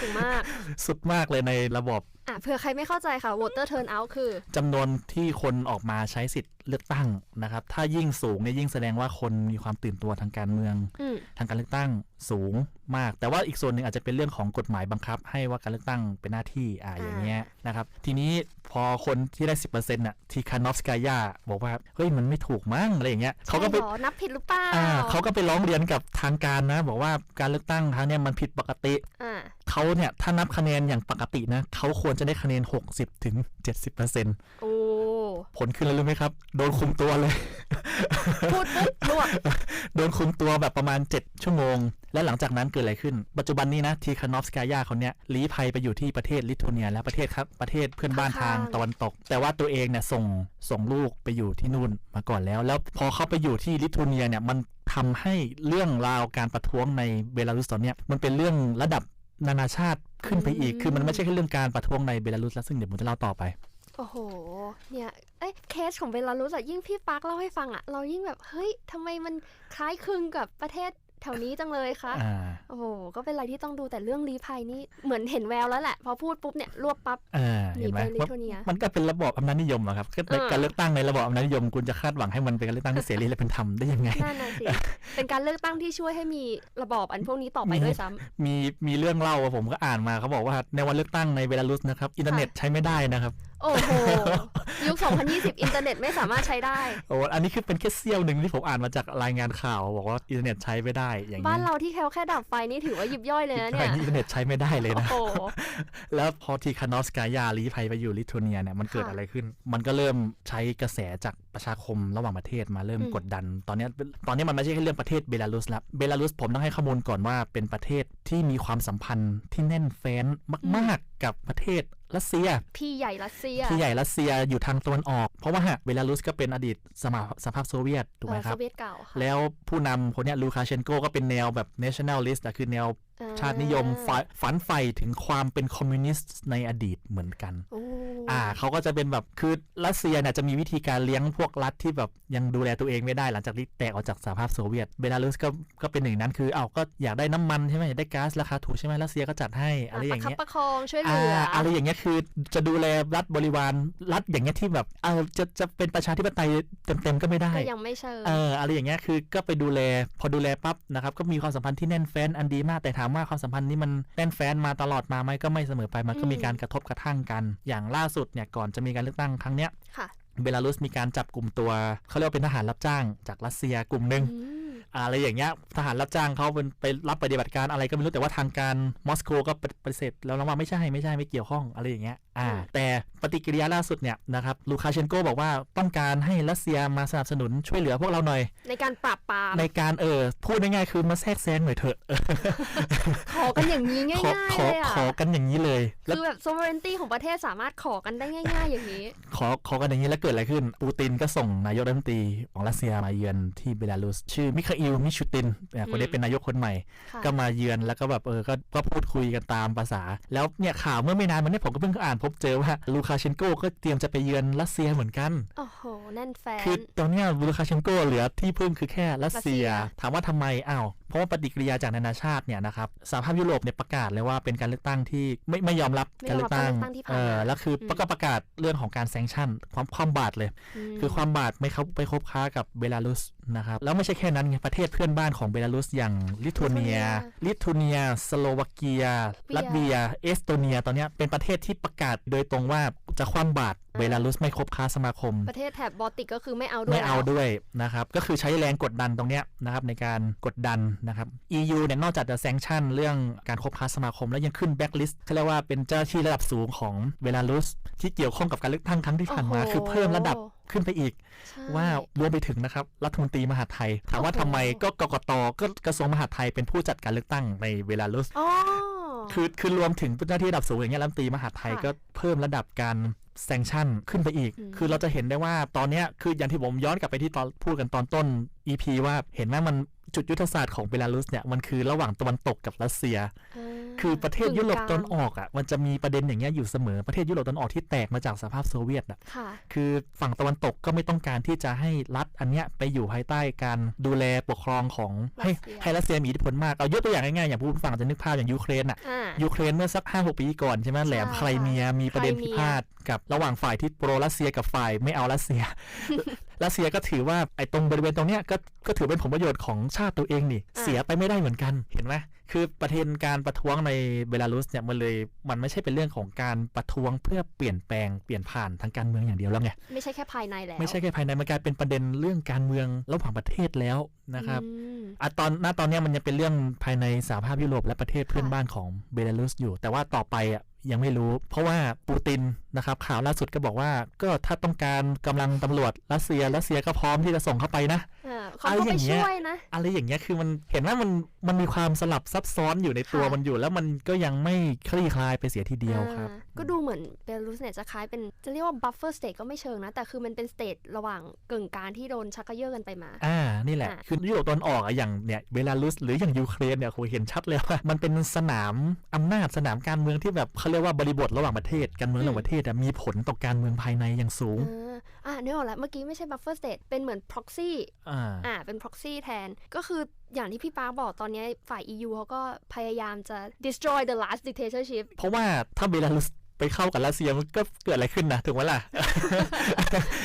[SPEAKER 1] สูงมาก
[SPEAKER 2] สุดมากเลยในระบบ
[SPEAKER 1] อะเผื่อใครไม่เข้าใจค่ะ voter turnout คือ
[SPEAKER 2] จำนวนที่คนออกมาใช้สิทธิ์เลือกตั้งนะครับ ถ้ายิ่งสูงเนี่ยยิ่งแสดงว่าคนมีความตื่นตัวทางการเมือง
[SPEAKER 1] อืม
[SPEAKER 2] ทางการเลือกตั้งสูงมาก แต่ว่าอีกส่วนหนึ่งอาจจะเป็นเรื่องของกฎหมายบังคับ ให้ว่าการเลือกตั้งเป็นหน้าที่อ่าอย่างเงี้ยนะครับ ทีนี้พอคนที่ได้10%น่ะทีคานอฟสกายาบอกว่า เฮ้ยมันไม่ถูกมั้งอะไรอย่างเงี้ยเขาก็ไป
[SPEAKER 1] ใช่หรอนับผิดหรือเปล่า
[SPEAKER 2] อ่าเขาก็ไปร้องเรียนกับทางการนะ บอกว่าการเลือกตั้งครั้งเนี้ยมันผิดปกติ
[SPEAKER 1] อ่า
[SPEAKER 2] เขาเนี่ยถ้านับคะแนนอย่างปกตินะเขาควรจะได้คะแนน 60ถึง70%
[SPEAKER 1] โอ้
[SPEAKER 2] ผลขึ้นแล้วรู้ไหมครับ โดนคุมตัวเลย
[SPEAKER 1] พูดปุ๊บลวก
[SPEAKER 2] โดนคุมตัวแบบประมาณ 7 ชั่วโมง และหลังจากนั้นเกิดอะไรขึ้น ปัจจุบันนี้นะทีคานอฟสกายาคนเนี้ยลี้ภัยไปอยู่ที่ประเทศลิทัวเนีย และประเทศครับประเทศเพื่อนบ้านทางตะวันตก แต่ว่าตัวเองเนี่ยส่งส่งลูกไปอยู่ที่นู่นมาก่อนแล้ว แล้วพอเขาไปอยู่ที่ลิทัวเนียเนี่ยมันทำให้เรื่องราวการประท้วงในเบลารุสตอนเนี้ยมันเป็นเรื่องระดับ นานาชาติขึ้นไปอีก คือมันไม่ใช่แค่เรื่องการประท้วงในเบลารุสแล้วซึ่งเดี๋ยวผมจะเล่าต่อไป
[SPEAKER 1] โอ้โห เนี่ย เอ้ยเคสของเบลารุสอะยิ่งพี่ปักเล่าให้ฟังอะเรายิ่งแบบ เฮ้ยทำไมมันคล้ายคลึงกับประเทศ แถวนี้จังเลยคะ
[SPEAKER 2] อ่า
[SPEAKER 1] โอ้โหก็เป็นอะไรที่ต้องดูแต่เรื่องรีภัยนี่เหมือนเห็นแววแล้วแหละ พอพูดปุ๊บเนี่ยรวบปั๊บ
[SPEAKER 2] อ่า
[SPEAKER 1] หนี
[SPEAKER 2] เห็นไหม
[SPEAKER 1] ไปลิ
[SPEAKER 2] ว่า
[SPEAKER 1] ทัวเนีย
[SPEAKER 2] มันก็เป็นระบอบอำนาจนิยมอะครับคือใน
[SPEAKER 1] เออ
[SPEAKER 2] การเลือกตั้งในระบอบอำนาจนิยมคุณจะคาดหวังให้มันเป็นการเลือกตั้งที่เสรีและเป็นธรรมได้ยังไง
[SPEAKER 1] นั่นน่ะสิเป็นการเลือกตั้งที่ช่วยให้มีระบอบอันพวกนี้ต่อไป
[SPEAKER 2] มี
[SPEAKER 1] ด้วยซ้ำ
[SPEAKER 2] มีมีเรื่องเล่าอะผมก็อ่านมาเขาบอกว่าในวันเลือกตั้งในเบลารุสนะครับอินเทอร์เน็ตใช้ไม่ได้นะครับ
[SPEAKER 1] โอ้โห ยุค 2020 อินเทอร์เน็ตไม่สามารถใช้ได้
[SPEAKER 2] โอ้อันนี้คือเป็นแค่เสี้ยวหนึ่งที่ผมอ่านมาจากรายงานข่าว บอกว่าอินเทอร์เน็ตใช้ไม่ได้อย่าง
[SPEAKER 1] บ้า
[SPEAKER 2] นี้
[SPEAKER 1] นเราที่แค่แค่ดับไฟนี่ถือว่ายิบย่อยเลยนะ
[SPEAKER 2] ใช่
[SPEAKER 1] เนี่ย
[SPEAKER 2] อินเทอร์เน็ตใช้ไม่ได้เลย
[SPEAKER 1] โอ้
[SPEAKER 2] นะ
[SPEAKER 1] โห
[SPEAKER 2] แล้วพอทีคานอฟสกายาลีภัยไปอยู่ลิทัวเนียเนี่ยมันเกิด
[SPEAKER 1] ค่ะ
[SPEAKER 2] อะไรขึ้น มันก็เริ่มใช้กระแสจากประชาคมระหว่างประเทศมาเริ่ม
[SPEAKER 1] อืม
[SPEAKER 2] กดดัน ตอนเนี้ยตอนนี้มันไม่ใช่แค่เรื่องประเทศเบลารุสแล้วเบลารุสผมต้องให้ข้อมูลก่อนว่าเป็นประเทศที่มีความสัมพันธ์ที่แน่นแฟ้นมาก ๆ กับประเทศ รัสเซีย
[SPEAKER 1] พี่ใหญ่รัสเซีย
[SPEAKER 2] ที่ใหญ่รัสเซียอยู่ทางตะวันออก เพราะว่าเบลารุสก็เป็นอดีตสมาสภาพโซเวียตถูกไหม
[SPEAKER 1] เออ
[SPEAKER 2] ครั
[SPEAKER 1] โซ
[SPEAKER 2] บ
[SPEAKER 1] เวียตเก่าค่ะ
[SPEAKER 2] แล้วผู้นำคนเนี้ยลูคาเชนโกก็เป็นแนวแบบ nationalist อะคือแนว
[SPEAKER 1] อ่
[SPEAKER 2] ชาตินิยมฝันฝันใฝ่ถึงความเป็นคอมมิวนิสต์ในอดีตเหมือนกัน
[SPEAKER 1] โอ้
[SPEAKER 2] อ่าเขาก็จะเป็นแบบคือรัสเซียเนี่ยจะมีวิธีการเลี้ยงพวกรัฐที่แบบยังดูแลตัวเองไม่ได้หลังจากที่แตกออกจากสหภาพโซเวียต เบลารุสก็ก็เป็นหนึ่งนั้นคือเอาก็อยากได้น้ำมันใช่ไหมอยากได้ก๊าซราคาถูกใช่ไหมรัสเซียก็จัดให้อะไรอย่าง
[SPEAKER 1] ประคับ
[SPEAKER 2] เงี้ย
[SPEAKER 1] ประคองช่วยเห
[SPEAKER 2] อ่า
[SPEAKER 1] ลืออ
[SPEAKER 2] อะไรอย่างเงี้ยคือจะดูแลรัฐบริวารรัฐอย่างเงี้ยที่แบบเออจะจะเป็นประชาธิปไตยเต็มๆก็ไม่ได้
[SPEAKER 1] ก็ยังไม่เชิญ
[SPEAKER 2] เอออะไรอย่างเงี้ยคือก็ไปดูแลพอดูแลปั๊บนะครับก็มีความสัมพันธ์ที่แน่นแฟ้นอันดีมากแต่ถามว่าความสัมพันธ์นี้มันแน่นแฟ้นมาตลอดมาไหมก็ไม่เสมอไปมันก็มีการกระทบกระทั่งกัน อย่างล่าสุดเนี่ยก่อนจะมีการเลือกตั้งครั้งเนี้ย
[SPEAKER 1] ค่ะ
[SPEAKER 2] เบลารุสมีการจับกลุ่มตัวเขาเรียกว่าเป็นทหารรับจ้างจากรัสเซียกลุ่มหนึ่ง
[SPEAKER 1] อืม
[SPEAKER 2] อะไรอย่างเงี้ยทหารรับจ้างเขาเป็นไปรับปฏิบัติการอะไรก็ไม่รู้แต่ว่าทางการมอสโกก็ปฏิเสธแล้วนะว่าไม่ใช่ไม่ใช่ไม่เกี่ยวข้องอะไรอย่างเงี้ยอ่า
[SPEAKER 1] อืม
[SPEAKER 2] แต่ปฏิกิริยาล่าสุดเนี่ยนะครับลูคาเชนโกบอกว่าต้องการให้รัสเซียมาสนับสนุนช่วยเหลือพวกเราหน่อย
[SPEAKER 1] ในการปราบปราม
[SPEAKER 2] ในการเออพูดง่ายๆคือมาแทรกแซงหน่อยเถอะ
[SPEAKER 1] ขอกันอย่างนี้ง่า
[SPEAKER 2] ขอย
[SPEAKER 1] ๆ
[SPEAKER 2] ขอ
[SPEAKER 1] เลยอะ
[SPEAKER 2] ขอกันอย่างนี้เลยแล้ว
[SPEAKER 1] คือแบบ sovereignty ของประเทศสามารถขอกันได้ง่าย ๆ อย่างนี้
[SPEAKER 2] ขอขอกันอย่างนี้แล้วเกิดอะไรขึ้นปูตินก็ส่งนายกรัฐมนตรีของรัสเซียมาเยือนที่เบลารุสชื่อมิคาอิลมิชูตินเนี่ยคนนี้เป็นนายกคนใหม่ ก็มาเยือนแล้วก็แบบเออก็ก็พูดคุยกันตามภาษา แล้วเนี่ยข่าวเมื่อไม่นานมาเนี้ผมก็เพิ่งอ่านพบเจอว่าลูคาเชนโกก็เตรียมจะไปเยือนรัสเซียเหมือนกัน
[SPEAKER 1] โอ้โหแน่นแฟน
[SPEAKER 2] คือตอนนี้ลูคาเชนโกเหลือที่พึ่งคือแค่รัสเซีย ถามว่าทำไมอ้าวเพราะว่าปฏิกิริยาจากนานาชาติเนี่ยนะครับสหภาพยุโรปเนี่ยประกาศเลยว่าเป็นการเลือกตั้งที่ไม่ไม่ยอมรับการเลือกตั้ง
[SPEAKER 1] เอ
[SPEAKER 2] อแล้วคือก็ประกาศเรื่องของการแซงชั่นความความบาดเลย คือความบาดไม่เขาไปคบค้ากับเบลารุส นะครับ แล้วไม่ใช่แค่นั้นไงประเทศเพื่อนบ้านของเบลารุสอย่างลิทัวเนีย ลิทัวเนีย สโลวาเกีย ลัตเวีย เอสโตเนีย ตอนเนี้ยเป็นประเทศที่ประกาศโดยตรงว่าจะคว่ำบาตรเบลารุสไม่คบค้าสมาคม
[SPEAKER 1] ประเทศแถบบอลติกก็คือไม่เอาด้วย
[SPEAKER 2] ไม่เอา
[SPEAKER 1] แล้ว
[SPEAKER 2] ด้วยนะครับ ก็คือใช้แรงกดดันตรงเนี้ยนะครับในการกดดันนะครับ EU เนี่ยนอกจากจะแซงชั่นเรื่องการคบค้าสมาคม แล้วยังขึ้นแบ็กลิสต์เขาเรียกว่าเป็นเจ้าหน้าที่ระดับสูงของเบลารุสที่เกี่ยวข้องกับการเลือกตั้งครั้งที่ผ่านมา
[SPEAKER 1] โอ้โห
[SPEAKER 2] คือเพิ่มระดับ ขึ้นไปอีก
[SPEAKER 1] ใช่
[SPEAKER 2] ว่ารวมไปถึงนะครับรัฐมนตรีมหาดไทยถามว่า
[SPEAKER 1] โอ้โห
[SPEAKER 2] ทำไมก็กกตก็กระทรวงมหาดไทยเป็นผู้จัดการเลือกตั้งในเบลารุส
[SPEAKER 1] อ๋อ
[SPEAKER 2] คือคือรวมถึงเจ้าหน้าที่ระดับสูงอย่างเงี้ยรัฐมนตรีมหาดไทย
[SPEAKER 1] ค่ะ
[SPEAKER 2] ก็เพิ่มระดับการแซงชั่นขึ้นไปอีก
[SPEAKER 1] อืม
[SPEAKER 2] คือเราจะเห็นได้ว่าตอนเนี้ยคืออย่างที่ผมย้อนกลับไปที่ตอนพูดกันตอนต้น EP ว่าเห็นไหมมันจุดยุทธศาสตร์ของเบลารุสเนี่ยมันคือระหว่างตะวันตกกับรัสเซีย
[SPEAKER 1] อ่า
[SPEAKER 2] คือประเทศ
[SPEAKER 1] กึ่ง
[SPEAKER 2] ยุโรป
[SPEAKER 1] กลาง
[SPEAKER 2] ตอนออกอะมันจะมีประเด็นอย่างเงี้ยอยู่เสมอประเทศยุโรปตอนออกที่แตกมาจากสภาพโซเวียตอะ
[SPEAKER 1] ค่ะ
[SPEAKER 2] คือฝั่งตะวันตกก็ไม่ต้องการที่จะให้รัฐอันเนี้ยไปอยู่ภายใต้การดูแลปกครองของให้
[SPEAKER 1] รัสเซีย
[SPEAKER 2] ให้รัสเซียมีอิทธิพลมากเอายกตัวอย่างง่ายๆอย่างผู้ฟังจะนึกภาพอย่างยูเครนอะ
[SPEAKER 1] อ่า
[SPEAKER 2] ยูเครนเมื่อสักห้าหกปีก่อนใช่ไหมแหลม
[SPEAKER 1] ใช่
[SPEAKER 2] ไครเมียมีประเด็น
[SPEAKER 1] ไครเมี
[SPEAKER 2] พิ
[SPEAKER 1] ย
[SPEAKER 2] พาทกับระหว่างฝ่ายที่โปรรัสเซียกับฝ่ายไม่เอารัสเซีย รัสเซียก็ถือว่าไอ้ตรงบริเวณตรงเนี้ยก็ก็ถือเป็นผลประโยชน์ของชาติตัวเองนี่
[SPEAKER 1] อ่า
[SPEAKER 2] เสียไปไม่ได้เหมือนกันเห็นไหมคือประเด็นการประท้วงในเบลารุสเนี่ยมันเลยมันไม่ใช่เป็นเรื่องของการประท้วงเพื่อเปลี่ยนแปลงเปลี่ยนผ่านทางการเมืองอย่างเดียวแล้วไง
[SPEAKER 1] ไม่ใช่แค่ภายในแล้ว
[SPEAKER 2] ไม่ใช่แค่ภายในมันกลายเป็นประเด็นเรื่องการเมืองระหว่างประเทศแล้วนะครับ
[SPEAKER 1] อืม
[SPEAKER 2] อะตอนณตอนเนี้ยมันยังเป็นเรื่องภายในสหภาพยุโรปและประเทศเพื่อน
[SPEAKER 1] ค่ะ
[SPEAKER 2] บ้านของเบลารุสอยู่ แต่ว่าต่อไปอะ ยังไม่รู้ เพราะว่าปูตินนะครับข่าวล่าสุดก็บอกว่า ก็ถ้าต้องการกำลังตำรวจรัสเซียรัสเซียก็พร้อมที่จะส่งเข้าไปนะ
[SPEAKER 1] เขา
[SPEAKER 2] อะไร
[SPEAKER 1] ก็
[SPEAKER 2] อ
[SPEAKER 1] ไป
[SPEAKER 2] ย่างเงี้ย
[SPEAKER 1] ช่วยนะ
[SPEAKER 2] อะไรอย่างเงี้ยคือมันเห็นว่ามันมันมีความสลับซับซ้อนอยู่ในตัว
[SPEAKER 1] ค่ะ
[SPEAKER 2] มันอยู่ แล้วมันก็ยังไม่คลี่คลายไปเสียทีเดียวครับ
[SPEAKER 1] อ่าก็ดูเหมือนเบลารุสเนี่ยจะคล้ายเป็นจะเรียกว่าบัฟเฟอร์สเตทก็ไม่เชิงนะ แต่คือมันเป็นสเตทระหว่างกึ่งกลางที่โดนชักกระเยาะกันไปมา
[SPEAKER 2] อ่า นี่แหละ
[SPEAKER 1] อะ
[SPEAKER 2] คือยุโรปตอนออกอะอย่างเนี่ยเบลารุสหรืออย่างยูเครนเนี่ยโหเห็นชัดเลยว่ามันเป็นสนามอำนาจสนามการเมืองที่แบบเขาเรียกว่าบริบทระหว่างประเทศการเมืองระหว่างประเทศอะมีผลต่อการเมืองภายในอย่างสูง
[SPEAKER 1] อ่าอ่านึกออกแล้วเมื่อกี้ไม่ใช่บัฟเฟอร์สเตทเป็นเหมือน proxy
[SPEAKER 2] อ่า
[SPEAKER 1] อ่าเป็น proxy แทน ก็คืออย่างที่พี่ป้าบอกตอนนี้ฝ่าย EU เขาก็พยายามจะ destroy the last dictatorship
[SPEAKER 2] เพราะว่าถ้าเบลารุสไปเข้ากับรัสเซียมันก็เกิดอะไรขึ้นนะถูกไหมล่ะ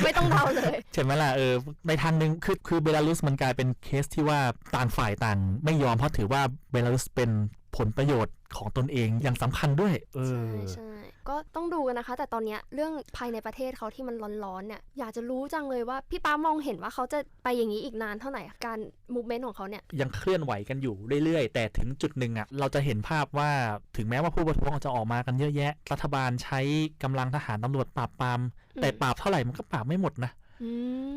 [SPEAKER 1] ไม่ต้องเดาเลย
[SPEAKER 2] ใช่ไหมล่ะเออในทางหนึ่งคือคือเบลารุสมันกลายเป็นเคสที่ว่าต่างฝ่ายต่าง ไม่ยอมเพราะถือว่าเบลารุสเป็น ผลประโยชน์ของตนเองอย่างสำคัญด้วย เอ
[SPEAKER 1] ใช่
[SPEAKER 2] อ
[SPEAKER 1] ใช่ก็ต้องดูกันนะคะ แต่ตอนเนี้ยเรื่องภายในประเทศเขาที่มันร้อนๆเนี่ยอยากจะรู้จังเลยว่าพี่ป้ามองเห็นว่าเขาจะไปอย่างนี้อีกนานเท่าไหร่การ movement ของเขาเนี่ย
[SPEAKER 2] ยังเคลื่อนไหวกันอยู่เรื่อยๆ แต่ถึงจุดหนึ่งอะเราจะเห็นภาพว่าถึงแม้ว่าผู้ประท้วงจะออกมากันเยอะแยะ รัฐบาลใช้กำลังทหารตำรวจปราบปราม
[SPEAKER 1] อืม
[SPEAKER 2] แต่ปราบเท่าไหร่มันก็ปราบไม่หมดนะ
[SPEAKER 1] อืม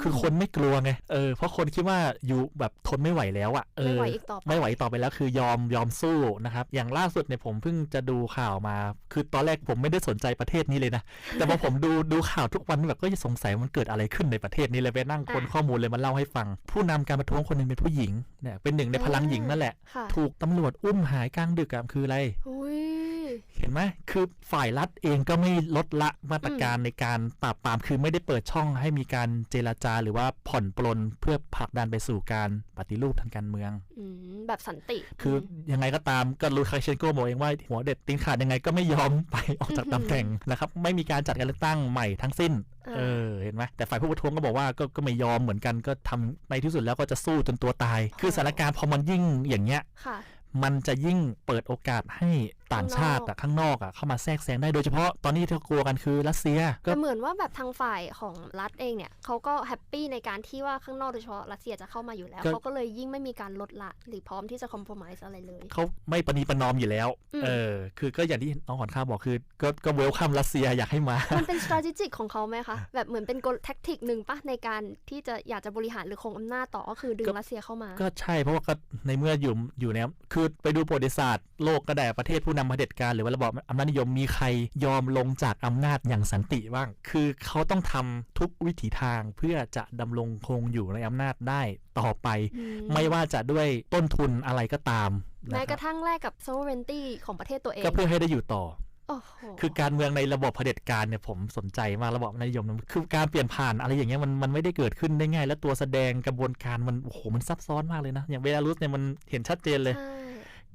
[SPEAKER 2] คือคนไม่กลัวไงเออเพราะคนคิดว่าอยู่แบบทนไม่ไหวแล้วอะเอ
[SPEAKER 1] ไม่
[SPEAKER 2] อ
[SPEAKER 1] ไหวอีกต่อไป
[SPEAKER 2] ไม่ไหวต่อไปแล้วคือยอมยอมสู้นะครับ อย่างล่าสุดเนี่ยผมเพิ่งจะดูข่าวมา คือตอนแรกผมไม่ได้สนใจประเทศนี้เลยนะแต่พอผมดูดูข่าวทุกวันแบบก็จะสงสัยมันเกิดอะไรขึ้นในประเทศนี้เลยไปนั่งค้น
[SPEAKER 1] อะ
[SPEAKER 2] ข้อมูลเลยมาเล่าให้ฟัง ผู้นำการประท้วงคนหนึงเป็นผู้หญิงเนี่ยเป็นหนึ่งในพลังหญิงนั่นแหละ
[SPEAKER 1] ค่ะ
[SPEAKER 2] ถูกตำรวจอุ้มหายกลางดึกอะคืออะไร
[SPEAKER 1] อุ้ย
[SPEAKER 2] เห็นไหมคือฝ่ายรัฐเองก็ไม่ลดละมาตรการในการปราบปรามคือไม่ได้เปิดช่องให้มีการเจรจาหรือว่าผ่อนปลนเพื่อผลักดันไปสู่การปฏิรูปทางการเมือง
[SPEAKER 1] อืมแบบสันติ
[SPEAKER 2] คือยังไงก็ตามก็ลูคาเชนโกบอกเองว่าหัวเด็ดตีนขาดยังไงก็ไม่ยอมไปออกจากตำแหน่งนะครับ ไม่มีการจัดการเลือกตั้งใหม่ทั้งสิ้น
[SPEAKER 1] อ่า
[SPEAKER 2] เออเห็นไหมแต่ฝ่ายผู้ประท้วงก็บอกว่าก็ก็ไม่ยอมเหมือนกันก็ทำในที่สุดแล้วก็จะสู้จนตัวตาย คือสถานการณ์พอมันยิ่งอย่างเงี้ย
[SPEAKER 1] ค่ะ
[SPEAKER 2] มันจะยิ่งเปิดโอกาสให้ ต่างชาติอะข้างนอกอะเข้ามาแทรกแซงได้โดยเฉพาะตอนนี้ที่กลัวกันคือรัสเซีย ก็
[SPEAKER 1] แต่เหมือนว่าแบบทางฝ่ายของรัฐเองเนี่ยเขาก็แฮปปี้ในการที่ว่าข้างนอกโดยเฉพาะรัสเซียจะเข้ามาอยู่แล้ว
[SPEAKER 2] ก็
[SPEAKER 1] เขาก็เลยยิ่งไม่มีการลดละ หรือพร้อมที่จะคอม p r o m i s e อะไรเลย
[SPEAKER 2] เขาไม่ประนีประนอมอยู่แล้ว
[SPEAKER 1] อืม
[SPEAKER 2] เออ คือก็อย่างที่น้องขอนข้าวบอกคือ ก็ก็เวลคัมรัสเซียอยากให้มา
[SPEAKER 1] มันเป็น strategic ของเขาไหมคะ แบบเหมือนเป็นกลแท็กติกหนึ่งปะในการที่จะอยากจะบริหารหรือคงอำนาจต่อก็คือดึง
[SPEAKER 2] ก็
[SPEAKER 1] รัสเซียเข้ามา
[SPEAKER 2] ก็ใช่เพราะว่าก็ในเมื่ออยู่อยู่เนี่ยคือไปดูประวัติศาสตร์โลกก็ได้ประเทศผู้นำเผด็จการหรือว่าระบอบอำนาจนิยมมีใครยอมลงจากอำนาจอย่างสันติบ้าง คือเขาต้องทำทุกวิถีทางเพื่อจะดำรงคงอยู่ในอำนาจได้ต่อไป
[SPEAKER 1] อืม
[SPEAKER 2] ไม่ว่าจะด้วยต้นทุนอะไรก็ตามนะ
[SPEAKER 1] แม้
[SPEAKER 2] ค
[SPEAKER 1] ก
[SPEAKER 2] รับ
[SPEAKER 1] ระทั่งแลกกับ sovereignty ของประเทศตัวเอง
[SPEAKER 2] ก็เพื่อให้ได้อยู่ต่อ
[SPEAKER 1] โอ้โห
[SPEAKER 2] คือการเมืองในระบบเผด็จการเนี่ยผมสนใจมากระบบอำนาจนิยมนะคือการเปลี่ยนผ่านอะไรอย่างเงี้ยมันมันไม่ได้เกิดขึ้นได้ง่าย และตัวแสดงกระบวนการมันโอ้โหมันซับซ้อนมากเลยนะ อย่างเบลารุสเนี่ยมันเห็นชัดเจนเลย
[SPEAKER 1] ใช่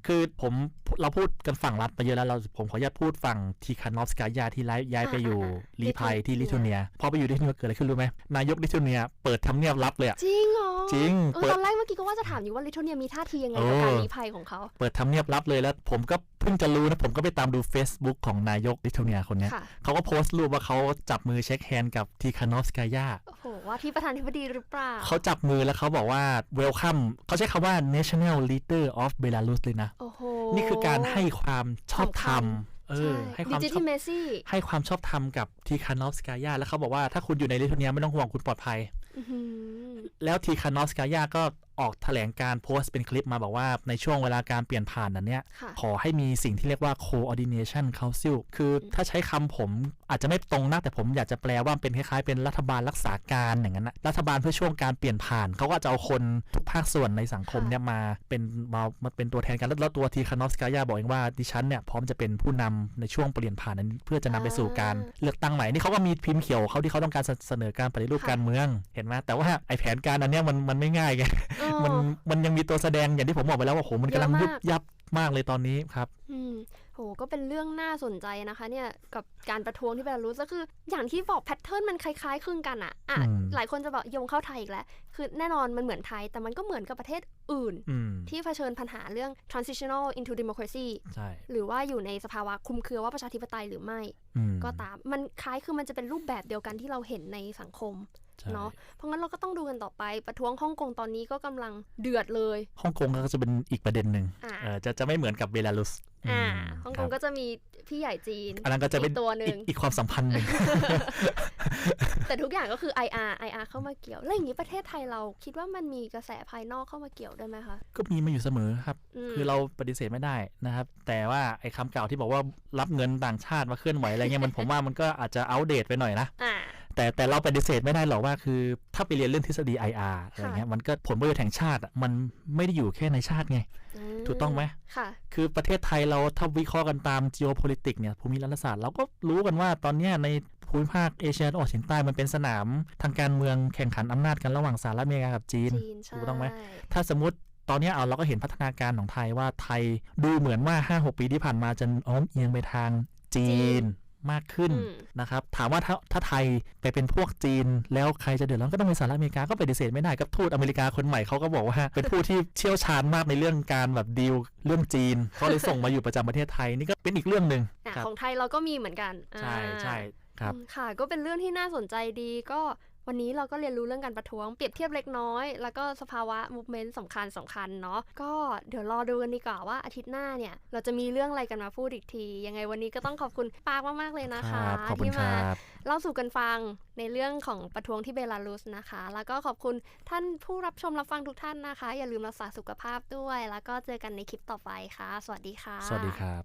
[SPEAKER 2] คือผมเราพูดกันฝั่งรัฐไปเยอะแล้วเราผมขออนุญาตพูดฝั่งทีคานอฟสกายาที่ย้ายย้ายไปอยู่ลีภัยที่ลิทัวเนีย พอไปอยู่ลิทัวเนียเกิดอะไรขึ้นรู้ไหมนายกลิทัวเนียเปิดทำเนียบลับเลยอะ
[SPEAKER 1] จริงเหรอ
[SPEAKER 2] จริง
[SPEAKER 1] เออ
[SPEAKER 2] เปิด
[SPEAKER 1] ตอนแรกเมื่อกี้ก็ว่าจะถามอยู่ว่าลิทัวเนียมีท่าทียังไงกับ
[SPEAKER 2] เออ
[SPEAKER 1] การลี้ภัยของเขา
[SPEAKER 2] เปิดทำเนียบลับเลยแล้ว ผมก็เพิ่งจะรู้นะ ผมก็ไปตามดู Facebook ของนายกลิทัวเนียคนเนี้ย
[SPEAKER 1] ค่ะ
[SPEAKER 2] เขาก็โพสต์รูปว่าเขาจับมือเช็คแฮนด์กับทีคานอฟสกายา
[SPEAKER 1] โอ้โหว่าที่ประธานาธิบดีหรือเปล่า
[SPEAKER 2] เขาจับมือแล้วเขาบอกว่า welcome เขาใช้คำว่า national leader of Belarus เลยนะ
[SPEAKER 1] โอ้โห
[SPEAKER 2] นี่คือการให้ความชอบธรรม
[SPEAKER 1] สำคัญ
[SPEAKER 2] เออให้ความชอบ
[SPEAKER 1] legitimacy
[SPEAKER 2] ให้ความชอบธรรมกับทีคานอฟสกายาแล้วเขาบอกว่าถ้าคุณอยู่ในลิทัวเนียไม่ต้องห่วงคุณปลอดภัย
[SPEAKER 1] อื้อหือ
[SPEAKER 2] แล้วทีคานอฟสกายาก็ออกแถลงการโพสต์เป็นคลิปมาบอกว่าในช่วงเวลาการเปลี่ยนผ่านนั้นเนี่ย
[SPEAKER 1] ค่ะ
[SPEAKER 2] ขอให้มีสิ่งที่เรียกว่า coordination council คือถ้าใช้คำผม ออาจจะไม่ตรงนะแต่ผมอยากจะแปลว่าเป็นคล้ายๆเป็นรัฐบาลรักษาการอย่างนั้นนะรัฐบาลเพื่อช่วงการเปลี่ยนผ่านเขาก็จะเอาคนทุกภาคส่วนในสังคมเนี่ยมาเป็นมามาเป็นตัวแทนกันแล้วแล้วตัวทีคานอฟสกายาบอกเองว่าดิฉันเนี่ยพร้อมจะเป็นผู้นำในช่วงเปลี่ยนผ่านนั้น เพื่อจะนำไปสู่การเลือกตั้งใหม่นี่เขาก็มีพิมพ์เขียวเขาที่เขาต้องการเสนอการปฏิรูปการเมืองเห็นไหมแต่ว่าไอแผนการอันเนี้ยมันมันไม่ง่ายไง
[SPEAKER 1] เออ
[SPEAKER 2] มันมันยังมีตัวแสดงอย่างที่ผมบอกไปแล้วว่าโหมันกำลัง
[SPEAKER 1] เย
[SPEAKER 2] ยุ
[SPEAKER 1] อะ
[SPEAKER 2] บ
[SPEAKER 1] มาก
[SPEAKER 2] ยับมากเลยตอนนี้ครับ
[SPEAKER 1] อืม โหก็เป็นเรื่องน่าสนใจนะคะเนี่ยกับการประท้วงที่เบลารุสก็คืออย่างที่บอกแพทเทิร์นมันคล้ายๆคลึงกันอะอะ
[SPEAKER 2] อืม
[SPEAKER 1] หลายคนจะบอกโยงเข้าไทยอีกแล้วคือแน่นอนมันเหมือนไทย แต่มันก็เหมือนกับประเทศอื่น
[SPEAKER 2] อืม
[SPEAKER 1] ที่เผชิญปัญหาเรื่อง transitional into democracy
[SPEAKER 2] ใช่
[SPEAKER 1] หรือว่าอยู่ในสภาวะคลุมเครือว่าประชาธิปไตยหรือไม่
[SPEAKER 2] อืม
[SPEAKER 1] ก็ตามมันคล้ายคือมันจะเป็นรูปแบบเดียวกันที่เราเห็นในสังคม
[SPEAKER 2] ใช่
[SPEAKER 1] เนาะเพราะงั้นเราก็ต้องดูกันต่อไปประท้วงฮ่องกงตอนนี้ก็กำลังเดือดเลย
[SPEAKER 2] ฮ่องกงก็จะเป็นอีกประเด็นหนึ่ง
[SPEAKER 1] อ่า
[SPEAKER 2] เออจะจะไม่เหมือนกับเบลารุส
[SPEAKER 1] อ่า
[SPEAKER 2] ม
[SPEAKER 1] ฮ่อง
[SPEAKER 2] ค
[SPEAKER 1] ก
[SPEAKER 2] รั
[SPEAKER 1] ง
[SPEAKER 2] บ
[SPEAKER 1] ก็จะมีพี่ใหญ่จีน
[SPEAKER 2] อันนั้นก็จะเป็น
[SPEAKER 1] อีกตัวหนึ่ง
[SPEAKER 2] อีกอีกความสัมพันธ์หนึ่ง
[SPEAKER 1] แต่ทุกอย่างก็คือ IR IR เข้ามาเกี่ยว แล้วอย่างนี้ประเทศไทยเราคิดว่ามันมีกระแสภายนอกเข้ามาเกี่ยวด้วยไหมคะ
[SPEAKER 2] ก็มีมาอยู่เสมอครับ
[SPEAKER 1] ม
[SPEAKER 2] คือเราปฏิเสธไม่ได้นะครับ แต่ว่าไอ้คำกล่าวที่บอกว่ารับเงินต่างชาติมาเคลื่อนไหวอะไรเงี้ยมันผมว่ามันก็อาจจะอัปเดตไปหน่อยนะ
[SPEAKER 1] อ่า
[SPEAKER 2] แต่แต่เราปฏิเสธไม่ได้หรอกว่าคือ ถ้าไปเรียนเรื่องทฤษฎี IR อะไรเงี้ยมันก็ผลประโยชน์แห่งชาติอะมันไม่ได้อยู่แค่ในชาติไง
[SPEAKER 1] ม
[SPEAKER 2] ถูกต้องไหม
[SPEAKER 1] ค่ะ
[SPEAKER 2] คือประเทศไทยเราถ้าวิเคราะห์กันตาม geopolitics เนี่ยภูมิรัฐศาสตร์เราก็รู้กันว่าตอนเนี้ยในภูมิภาคเอเชียตะวันออกเฉียงใต้มันเป็นสนามทางการเมืองแข่งขันอำนาจกันระหว่างสหรัฐอเมริกากับจีน
[SPEAKER 1] จีนใช่
[SPEAKER 2] ถูกต้องไหมถ้าสมมติตอนเนี้ยเอาเราก็เห็นพัฒนาการของไทยว่าไทยดูเหมือนว่า 5-6 ปีที่ผ่านมาจะโอ้อมเอียงไปทางจีน มากขึ้น
[SPEAKER 1] อืม
[SPEAKER 2] นะครับ ถามว่าถ้าถ้าไทยไปเป็นพวกจีน แล้วใครจะเดือดร้อนก็ต้องเป็นสหรัฐอเมริกาก็ปฏิเสธไม่ได้กับทูตอเมริกาคนใหม่เขาก็บอกว่า เป็นผู้ที่เชี่ยวชาญมากในเรื่องการแบบดีลเรื่องจีนเขาเลยส่งมาอยู่ประจำประเทศไทยนี่ก็เป็นอีกเรื่องหนึ่ง
[SPEAKER 1] อะ
[SPEAKER 2] ครับ
[SPEAKER 1] ของไทยเราก็มีเหมือนกัน
[SPEAKER 2] ใช่
[SPEAKER 1] อ่า
[SPEAKER 2] ใช่ครับ
[SPEAKER 1] อืมค่ะก็เป็นเรื่องที่น่าสนใจดีก็ วันนี้เราก็เรียนรู้เรื่องการประท้วงเปรียบเทียบเล็กน้อย แล้วก็สภาวะมูฟเมนต์สำคัญสำคัญเนาะก็เดี๋ยวรอดูกันดีกว่าว่าอาทิตย์หน้าเนี่ยเราจะมีเรื่องอะไรกันมาพูดอีกที ยังไงวันนี้ก็ต้องขอบคุณปากมากๆเลยนะ
[SPEAKER 2] ค
[SPEAKER 1] คะ
[SPEAKER 2] รับขอบคุณ
[SPEAKER 1] ที่
[SPEAKER 2] ค
[SPEAKER 1] มา
[SPEAKER 2] รับ
[SPEAKER 1] เล่าสู่กันฟังในเรื่องของประท้วงที่เบลารุสนะคะ แล้วก็ขอบคุณท่านผู้รับชมรับฟังทุกท่านนะคะ อย่าลืมรักษาสุขภาพด้วย แล้วก็เจอกันในคลิปต่อไปค่ะ สวัสดีค่ะ
[SPEAKER 2] สวัสดีครับ